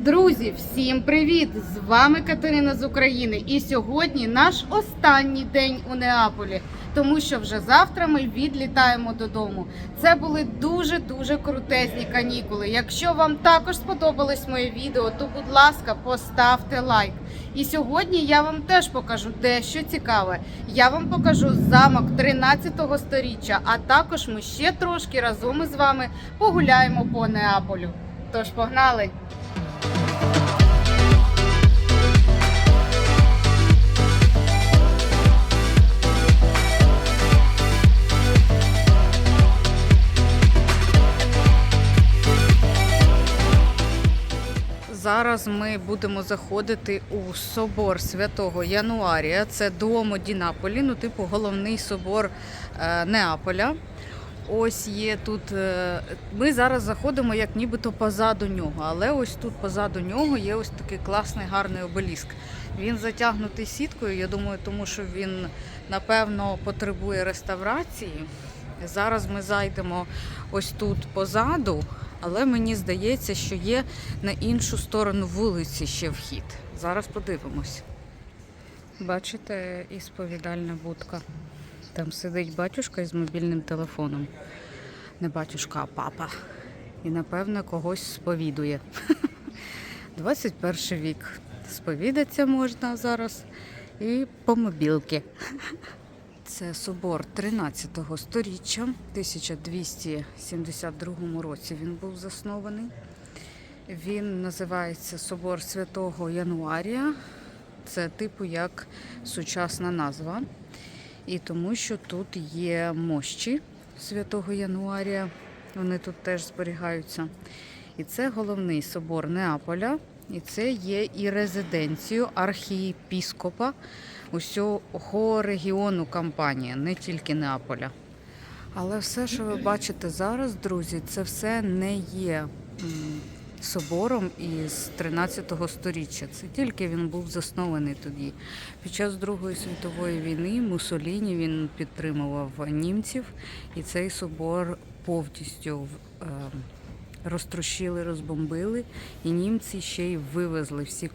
Друзі, всім привіт! З вами Катерина з України. І сьогодні наш останній день у Неаполі, тому що вже завтра ми відлітаємо додому. Це були дуже дуже крутезні канікули. Якщо вам також сподобалось моє відео, то будь ласка, поставте лайк. І сьогодні я вам теж покажу дещо цікаве. Я вам покажу замок 13-го сторіччя, а також ми ще трошки разом із вами погуляємо по Неаполю. Тож погнали! Зараз ми будемо заходити у собор святого Януарія. Це Дуомо Ді Наполі, ну, типу, головний собор е, Неаполя. Ось є тут. е, Ми зараз заходимо як нібито позаду нього, але ось тут позаду нього є ось такий класний гарний обеліск. Він затягнутий сіткою. Я думаю, тому що він напевно потребує реставрації. Зараз ми зайдемо ось тут позаду, але мені здається, що є на іншу сторону вулиці ще вхід. Зараз подивимось. Бачите, і сповідальна будка. Там сидить батюшка із мобільним телефоном. Не батюшка, а папа. І, напевно, когось сповідує. 21 вік. Сповідатися можна зараз і по мобілки. Це собор 13 сторіччя, 1272 році він був заснований. Він називається Собор Святого Януарія. Це типу як сучасна назва. І тому що тут є мощі Святого Януарія. Вони тут теж зберігаються. І це головний собор Неаполя. І це є і резиденцією архієпіскопа усього регіону кампанія, не тільки Неаполя. Але все, що ви бачите зараз, друзі, це все не є собором із 13 сторіччя. Це тільки він був заснований тоді. Під час Другої світової війни Мусоліні він підтримував німців, і цей собор повністю е, розтрощили, розбомбили, і німці ще й вивезли всі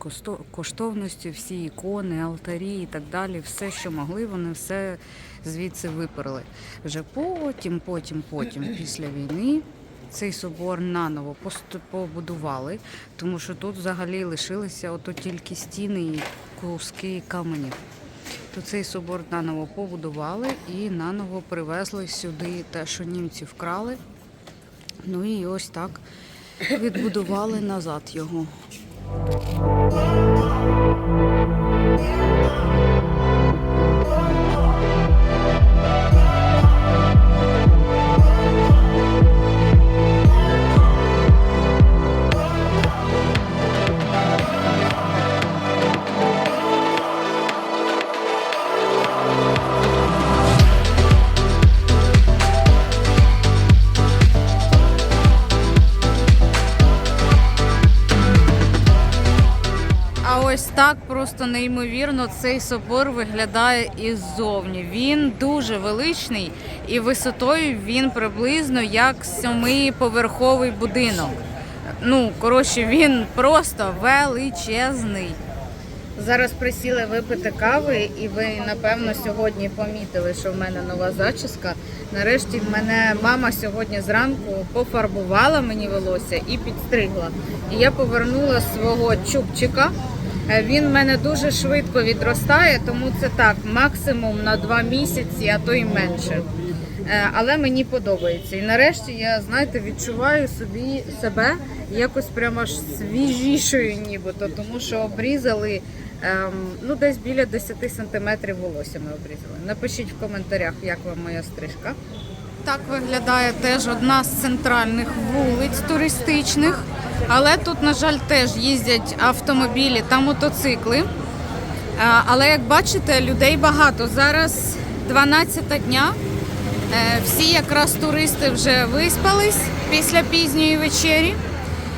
коштовності, всі ікони, алтарі і так далі. Все, що могли, вони все звідси виперли. Вже потім, потім, потім, після війни. Цей собор наново побудували, тому що тут взагалі лишилися ото тільки стіни і куски каменів. То цей собор наново побудували і наново привезли сюди те, що німці вкрали. Ну і ось так відбудували назад його. Так просто неймовірно цей собор виглядає іззовні. Він дуже величний і висотою він приблизно як семиповерховий будинок. Ну, коротше, він просто величезний. Зараз присіли випити кави, і ви напевно сьогодні помітили, що в мене нова зачіска. Нарешті в мене мама сьогодні зранку пофарбувала мені волосся і підстригла. І я повернула свого чубчика. Е, Він в мене дуже швидко відростає, тому це так, максимум на два місяці, а то й менше. Е, Але мені подобається. І нарешті я, знаєте, відчуваю собі себе якось прямо аж свіжішою, нібито, тому що обрізали ем, ну, десь біля 10 сантиметрів волосся ми обрізали. Напишіть в коментарях, як вам моя стрижка. Так виглядає теж одна з центральних вулиць туристичних. Але тут, на жаль, теж їздять автомобілі та мотоцикли. Але як бачите, людей багато. Зараз 12 дня. Е, Всі якраз туристи вже виспались після пізньої вечері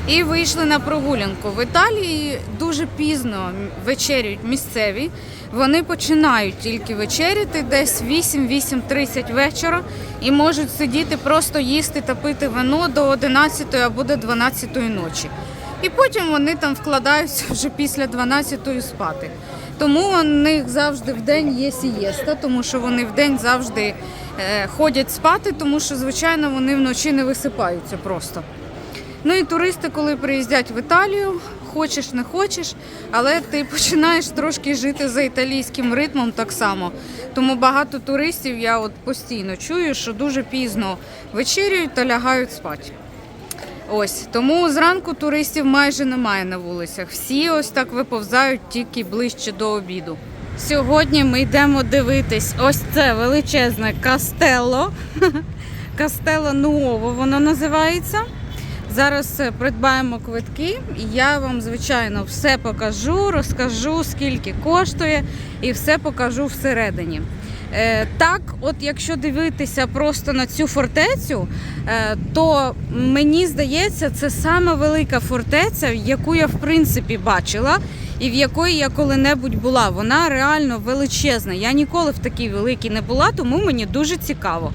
і вийшли на прогулянку. В Італії дуже пізно вечерюють місцеві. Вони починають тільки вечеряти десь 8-8.30 вечора і можуть сидіти просто їсти та пити вино до 11 або до 12 ночі. І потім вони там вкладаються вже після 12-ї спати. Тому у них завжди в день є сієста, тому що вони в день завжди е, ходять спати, тому що, звичайно, вони вночі не висипаються просто. Ну і туристи, коли приїздять в Італію, хочеш не хочеш, але ти починаєш трошки жити за італійським ритмом так само. Тому багато туристів я от постійно чую, що дуже пізно вечерюють та лягають спати. Ось тому зранку туристів майже немає на вулицях. Всі ось так виповзають тільки ближче до обіду. Сьогодні ми йдемо дивитись. Ось це величезне кастело. Кастело Нуово воно називається. Зараз е, придбаємо квитки, і я вам, звичайно, все покажу, розкажу, скільки коштує, і все покажу всередині. Е, так, от якщо дивитися просто на цю фортецю, е, то мені здається, це саме велика фортеця, яку я в принципі бачила, і в якої я коли-небудь була. Вона реально величезна. Я ніколи в такій великій не була, тому мені дуже цікаво.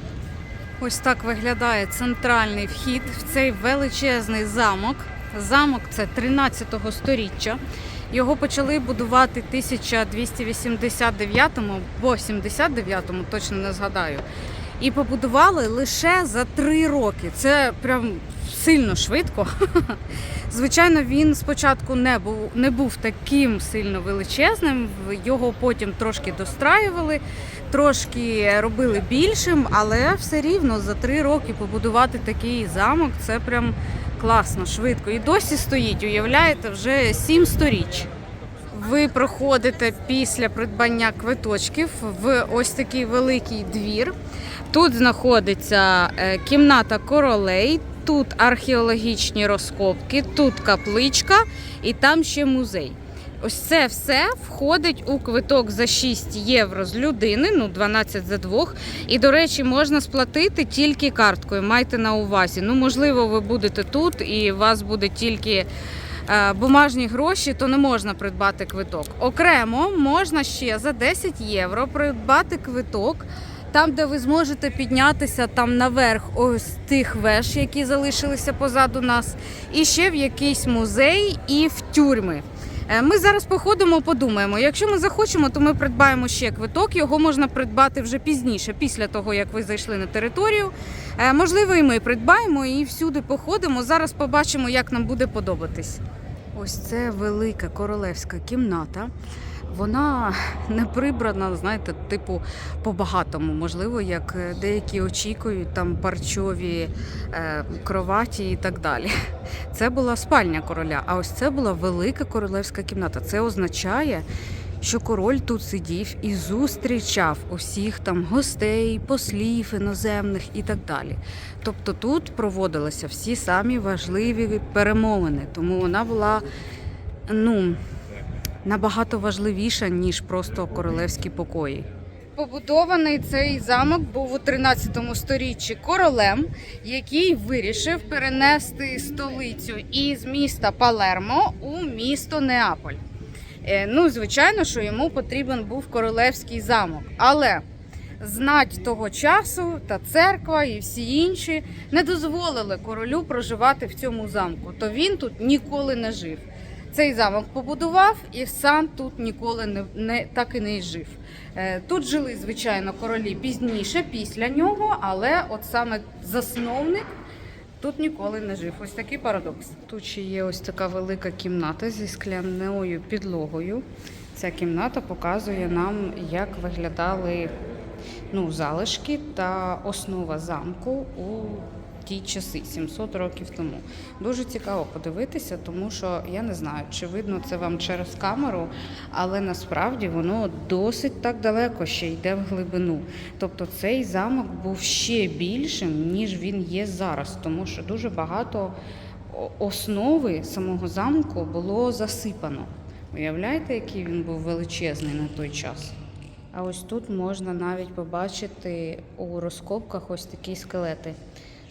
Ось так виглядає центральний вхід в цей величезний замок. Замок це 13 сторіччя. Його почали будувати 1289-му або 79-му, точно не згадаю. І побудували лише за три роки. Це прям сильно швидко. Звичайно, він спочатку не був, не був таким сильно величезним. Його потім трошки достраювали, трошки робили більшим, але все рівно за три роки побудувати такий замок це прям класно, швидко. І досі стоїть, уявляєте, вже сім сторіч. Ви проходите після придбання квиточків в ось такий великий двір. Тут знаходиться е, кімната королей, тут археологічні розкопки, тут капличка і там ще музей. Ось це все входить у квиток за 6 євро з людини, ну 12 за двох. І, до речі, можна сплатити тільки карткою. Майте на увазі. Ну, можливо, ви будете тут і у вас буде тільки е, бумажні гроші, то не можна придбати квиток. Окремо можна ще за 10 євро придбати квиток. Там, де ви зможете піднятися там наверх ось тих веж, які залишилися позаду нас, і ще в якийсь музей і в тюрми. Е, Ми зараз походимо, подумаємо. Якщо ми захочемо, то ми придбаємо ще квиток. Його можна придбати вже пізніше, після того як ви зайшли на територію. Е, Можливо, і ми придбаємо і всюди походимо. Зараз побачимо, як нам буде подобатись. Ось це велика королевська кімната. Вона не прибрана, знаєте, типу по-багатому. Можливо, як е, деякі очікують, там парчові е, кроваті і так далі. Це була спальня короля, а ось це була велика королевська кімната. Це означає, що король тут сидів і зустрічав усіх там гостей, послів іноземних і так далі. Тобто тут проводилися всі самі важливі перемовини, тому вона була ну набагато важливіша, ніж просто королевські покої. Побудований цей замок був у 13 сторіччі королем, який вирішив перенести столицю із міста Палермо у місто Неаполь. Е, Ну, звичайно, що йому потрібен був королевський замок. Але знать того часу та церква і всі інші не дозволили королю проживати в цьому замку, то він тут ніколи не жив. Цей замок побудував і сам тут ніколи не, не так і не жив. Е, Тут жили, звичайно, королі пізніше, після нього, але от саме засновник тут ніколи не жив. Ось такий парадокс. Тут ще є ось така велика кімната зі скляною підлогою. Ця кімната показує нам, як виглядали ну, залишки та основа замку у ті часи, 700 років тому. Дуже цікаво подивитися, тому що я не знаю, чи видно це вам через камеру, але насправді воно досить так далеко ще йде в глибину. Тобто цей замок був ще більшим, ніж він є зараз, тому що дуже багато основи самого замку було засипано. Уявляєте, який він був величезний на той час? А ось тут можна навіть побачити у розкопках ось такі скелети.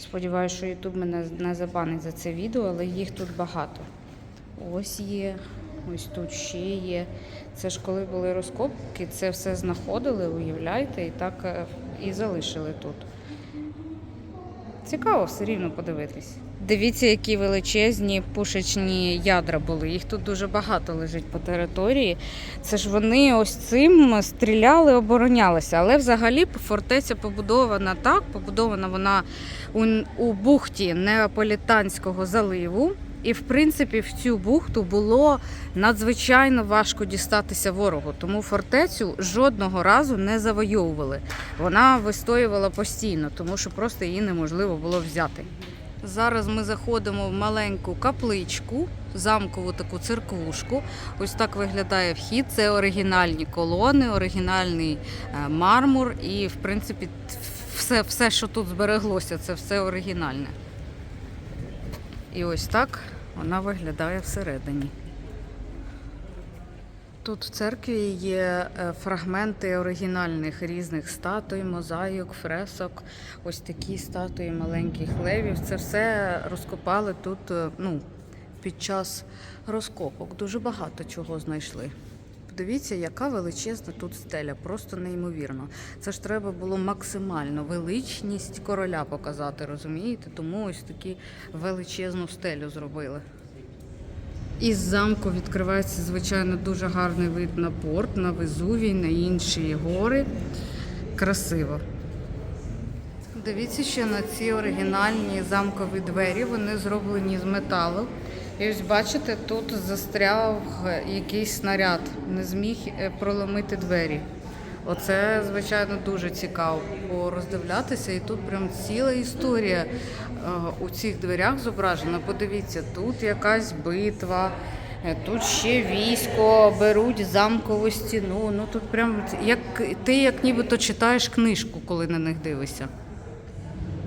Сподіваюся, що Ютуб мене не забанить за це відео, але їх тут багато. Ось є, ось тут ще є. Це ж коли були розкопки, це все знаходили, уявляєте, і так е, і залишили тут. Цікаво все рівно подивитись. Дивіться, які величезні пушечні ядра були. Їх тут дуже багато лежить по території. Це ж вони ось цим стріляли, оборонялися. Але взагалі фортеця побудована так, побудована вона у, у бухті Неаполітанського заливу. І, в принципі, в цю бухту було надзвичайно важко дістатися ворогу, тому фортецю жодного разу не завойовували. Вона вистоювала постійно, тому що просто її неможливо було взяти. Зараз ми заходимо в маленьку капличку, замкову таку церквушку. Ось так виглядає вхід. Це оригінальні колони, оригінальний е, мармур, і, в принципі, все, все, що тут збереглося, це все оригінальне. І ось так вона виглядає всередині. Тут в церкві є е, фрагменти оригінальних різних статуй, мозаїк, фресок, ось такі статуї маленьких левів. Це все розкопали тут е, ну, під час розкопок. Дуже багато чого знайшли. Подивіться, яка величезна тут стеля, просто неймовірно. Це ж треба було максимально величність короля показати, розумієте? Тому ось таку величезну стелю зробили. Із замку відкривається, звичайно, дуже гарний вид на порт, на Везувій, на інші гори. Красиво. Дивіться ще на ці оригінальні замкові двері. Вони зроблені з металу. І ось бачите, тут застряв якийсь снаряд, не зміг е, проломити двері. Оце, звичайно, дуже цікаво роздивлятися. І тут прям ціла історія е, у цих дверях зображена. Подивіться, тут якась битва, е, тут ще військо, беруть замкову стіну. Ну тут прям як ти як нібито читаєш книжку, коли на них дивишся.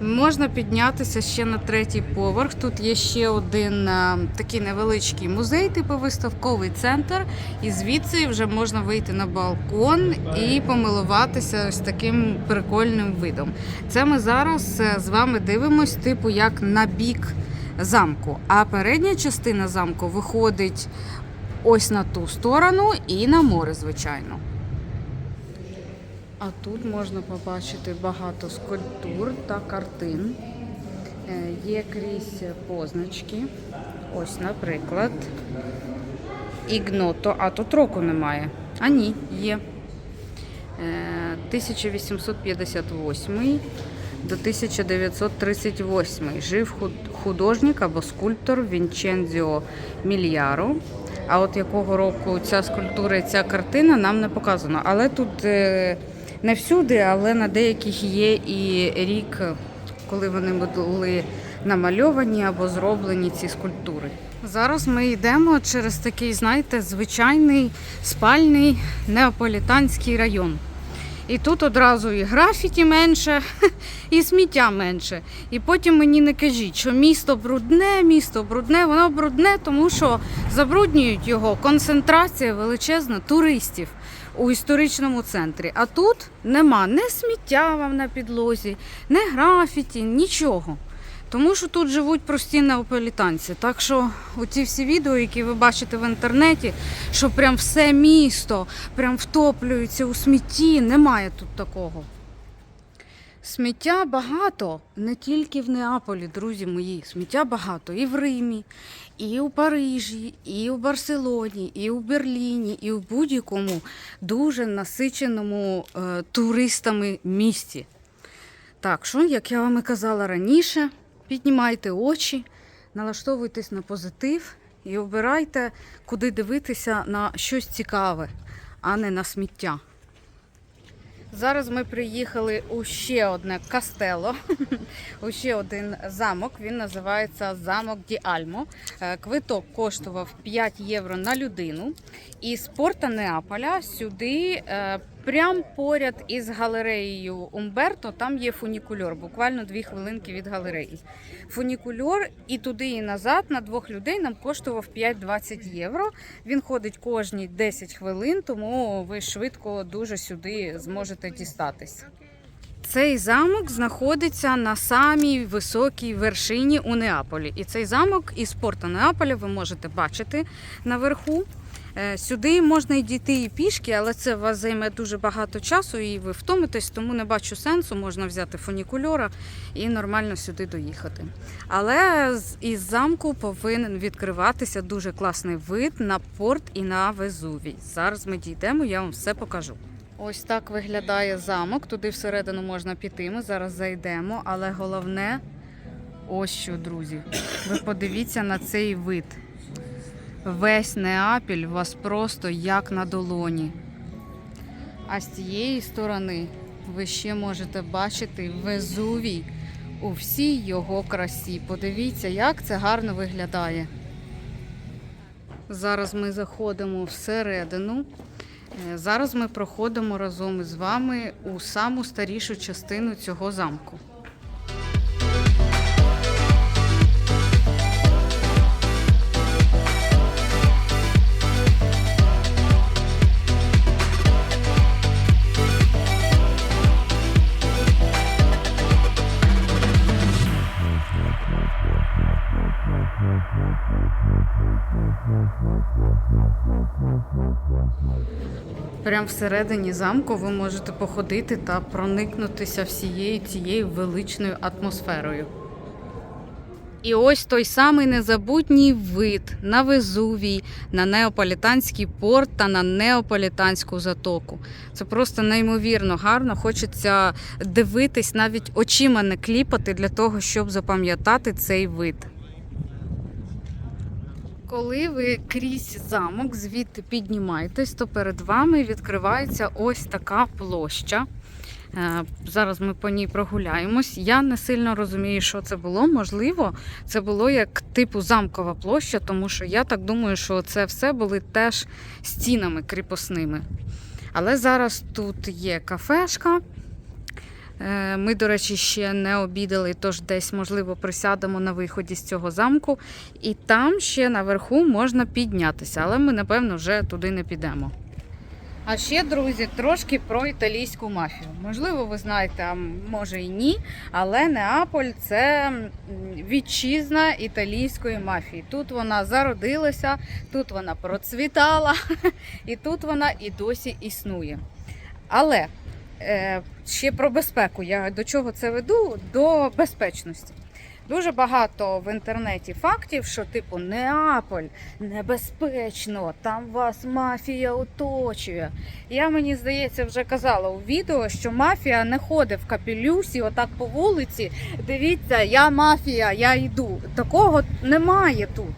Можна піднятися ще на третій поверх. Тут є ще один е, такий невеличкий музей, типу виставковий центр. І звідси вже можна вийти на балкон і помилуватися ось таким прикольним видом. Це ми зараз е, з вами дивимось, типу, як на бік замку. А передня частина замку виходить ось на ту сторону і на море, звичайно. А тут можна побачити багато скульптур та картин. Е, Є крізь позначки. Ось, наприклад, Ігното. А тут року немає. А ні, є. Е, 1858 до 1938 жив художник або скульптор Вінчензіо Мільяро. А от якого року ця скульптура і ця картина нам не показано. Але тут е, не всюди, але на деяких є і рік, коли вони були намальовані або зроблені ці скульптури. Зараз ми йдемо через такий, знаєте, звичайний спальний неаполітанський район. І тут одразу і графіті менше, і сміття менше. І потім мені не кажіть, що місто брудне, місто брудне, воно брудне, тому що забруднюють його концентрація величезна туристів у історичному центрі. А тут нема ні сміття вам на підлозі, ні графіті, нічого. Тому що тут живуть прості неаполітанці. Так що оці всі відео, які ви бачите в інтернеті, що прям все місто прям втоплюється у смітті, немає тут такого. Сміття багато не тільки в Неаполі, друзі мої. Сміття багато і в Римі, і у Парижі, і у Барселоні, і у Берліні, і в будь-якому дуже насиченому е, туристами місті. Так що, як я вам і казала раніше, піднімайте очі, налаштовуйтесь на позитив і обирайте, куди дивитися на щось цікаве, а не на сміття. Зараз ми приїхали у ще одне кастело, у ще один замок. Він називається замок Ді Альмо. Е, Квиток коштував 5 євро на людину. І з порта Неаполя сюди, е, прямо поряд із галереєю Умберто, там є фунікульор, буквально дві хвилинки від галереї. Фунікульор і туди, і назад на двох людей нам коштував 5-20 євро. Він ходить кожні 10 хвилин, тому ви швидко дуже сюди зможете дістатись. Цей замок знаходиться на самій високій вершині у Неаполі. І цей замок із порта Неаполя ви можете бачити наверху. Е, Сюди можна і дійти і пішки, але це вас займе дуже багато часу і ви втомитесь, тому не бачу сенсу. Можна взяти фунікульора і нормально сюди доїхати. Але із замку повинен відкриватися дуже класний вид на порт і на Везувій. Зараз ми дійдемо, я вам все покажу. Ось так виглядає замок. Туди всередину можна піти. Ми зараз зайдемо, але головне ось що, друзі. Ви подивіться на цей вид. Весь Неапіль у вас просто як на долоні. А з цієї сторони ви ще можете бачити Везувій у всій його красі. Подивіться, як це гарно виглядає. Зараз ми заходимо всередину. Е, Зараз ми проходимо разом із вами у саму старішу частину цього замку. Прямо всередині замку ви можете походити та проникнутися всією цією величною атмосферою. І ось той самий незабутній вид на Везувій, на Неаполітанський порт та на Неаполітанську затоку. Це просто неймовірно гарно. Хочеться дивитись, навіть очима не кліпати для того, щоб запам'ятати цей вид. Коли ви крізь замок звідти піднімаєтесь, то перед вами відкривається ось така площа. Е, Зараз ми по ній прогуляємось. Я не сильно розумію, що це було. Можливо, це було як типу замкова площа, тому що я так думаю, що це все були теж стінами кріпосними. Але зараз тут є кафешка. Е, Ми, до речі, ще не обідали, тож десь, можливо, присядемо на виході з цього замку. І там ще наверху можна піднятися, але ми, напевно, вже туди не підемо. А ще, друзі, трошки про італійську мафію. Можливо, ви знаєте, а може і ні, але Неаполь це вітчизна італійської мафії. Тут вона зародилася, тут вона процвітала, і тут вона і досі існує. Але ще про безпеку. Я до чого це веду? До безпечності. Дуже багато в інтернеті фактів, що типу Неаполь небезпечно, там вас мафія оточує. Я мені здається вже казала у відео, що мафія не ходить в капелюсі, отак по вулиці. Дивіться, я мафія, я йду. Такого немає тут.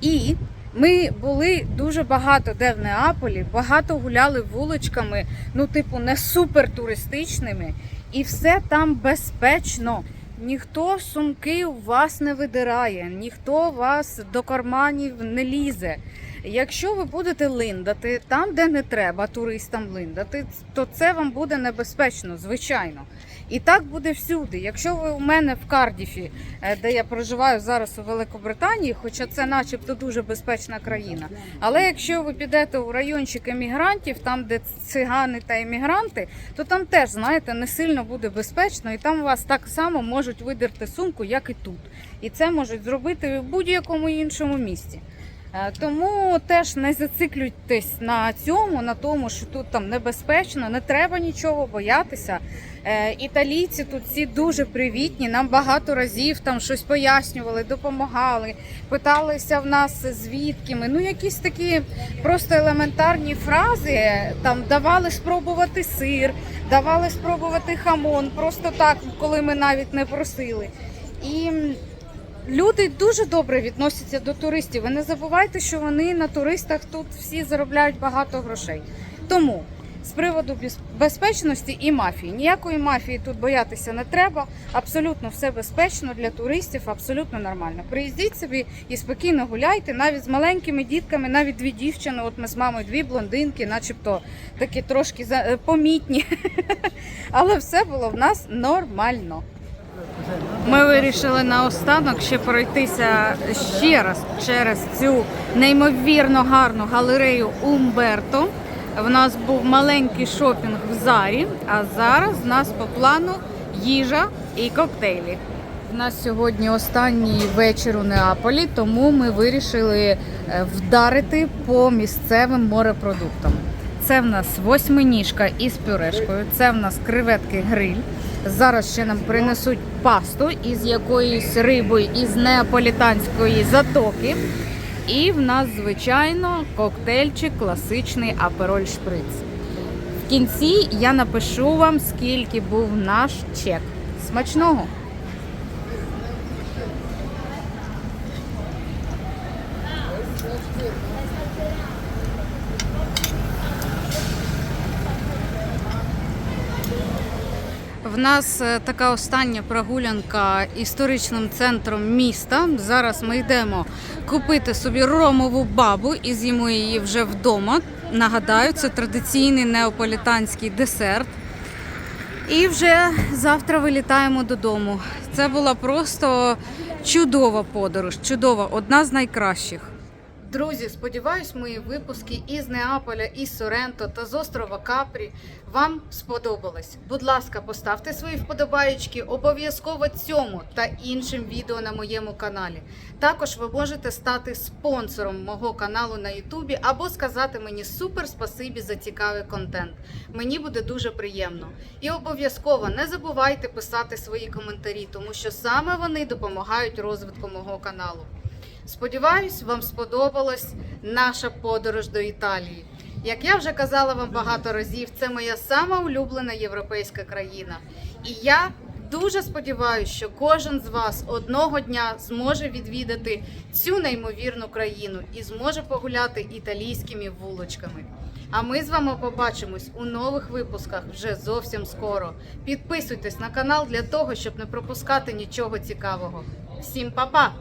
І ми були дуже багато де в Неаполі, багато гуляли вуличками, ну, типу, не супер туристичними, і все там безпечно. Ніхто сумки у вас не видирає, ніхто вас до карманів не лізе. Якщо ви будете линдати там, де не треба туристам линдати, то це вам буде небезпечно, звичайно. І так буде всюди. Якщо ви у мене в Кардіфі, е, де я проживаю зараз у Великобританії, хоча це начебто дуже безпечна країна. Але якщо ви підете у райончик емігрантів, там де цигани та емігранти, то там теж, знаєте, не сильно буде безпечно, і там вас так само можуть видерти сумку, як і тут. І це можуть зробити в будь-якому іншому місці. Е, Тому теж не зациклюйтесь на цьому, на тому, що тут там небезпечно, не треба нічого боятися. Е, Італійці тут всі дуже привітні. Нам багато разів там щось пояснювали, допомагали, питалися в нас звідки ми. Ну, якісь такі просто елементарні фрази. Там давали спробувати сир, давали спробувати хамон, просто так, коли ми навіть не просили. І люди дуже добре відносяться до туристів. Ви не забувайте, що вони на туристах тут всі заробляють багато грошей. Тому з приводу без- безпечності і мафії. Ніякої мафії тут боятися не треба. Абсолютно все безпечно для туристів, абсолютно нормально. Приїздіть собі і спокійно гуляйте, навіть з маленькими дітками, навіть дві дівчини. От ми з мамою дві блондинки, начебто такі трошки е, помітні. Але все було в нас нормально. Ми вирішили наостанок ще пройтися ще раз через цю неймовірно гарну галерею Умберто. В нас був маленький шопінг в зарі, а зараз в нас по плану їжа і коктейлі. У нас сьогодні останній вечір у Неаполі, тому ми вирішили е, вдарити по місцевим морепродуктам. Це в нас восьминіжка із пюрешкою, це в нас креветки гриль. Зараз ще нам принесуть пасту із якоюсь рибою із неаполітанської затоки. І в нас, звичайно, коктейльчик класичний апероль шприц. В кінці я напишу вам, скільки був наш чек. Смачного! В нас е, така остання прогулянка історичним центром міста. Зараз ми йдемо купити собі ромову бабу і з'їмо її вже вдома. Нагадаю, це традиційний неаполітанський десерт. І вже завтра вилітаємо додому. Це була просто чудова подорож, чудова, одна з найкращих. Друзі, сподіваюсь, мої випуски із Неаполя, із Соренто та з острова Капрі вам сподобались. Будь ласка, поставте свої вподобаєчки обов'язково цьому та іншим відео на моєму каналі. Також ви можете стати спонсором мого каналу на Ютубі або сказати мені супер спасибі за цікавий контент. Мені буде дуже приємно. І обов'язково не забувайте писати свої коментарі, тому що саме вони допомагають розвитку мого каналу. Сподіваюсь, вам сподобалась наша подорож до Італії. Як я вже казала вам багато разів, це моя сама улюблена європейська країна. І я дуже сподіваюся, що кожен з вас одного дня зможе відвідати цю неймовірну країну і зможе погуляти італійськими вулочками. А ми з вами побачимось у нових випусках вже зовсім скоро. Підписуйтесь на канал для того, щоб не пропускати нічого цікавого. Всім па-па!